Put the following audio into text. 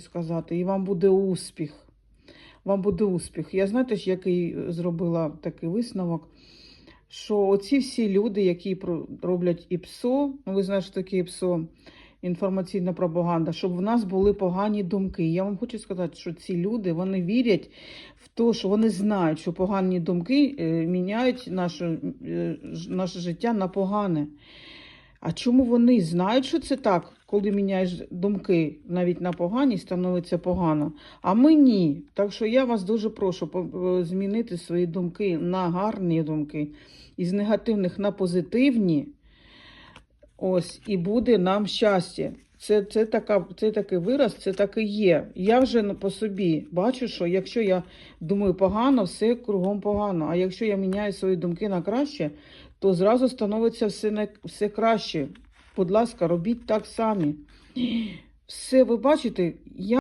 сказати, і вам буде успіх. Вам буде успіх. Я знаєте який зробила такий висновок, що оці всі люди, які роблять ІПСО, ну ви знаєте, що таке ІПСО, інформаційна пропаганда, щоб в нас були погані думки. Я вам хочу сказати, що ці люди вони вірять в те, що вони знають, що погані думки е, міняють наше, е, наше життя на погане. А чому вони знають, що це так, коли міняєш думки навіть на погані, становиться погано, а ми ні. Так що я вас дуже прошу змінити свої думки на гарні думки, із негативних на позитивні. Ось, і буде нам щастя. Це, це, така, це такий вираз, це так і є. Я вже по собі бачу, що якщо я думаю погано, все кругом погано. А якщо я міняю свої думки на краще, то зразу становиться все, все краще. Будь ласка, робіть так самі. Все, ви бачите, я.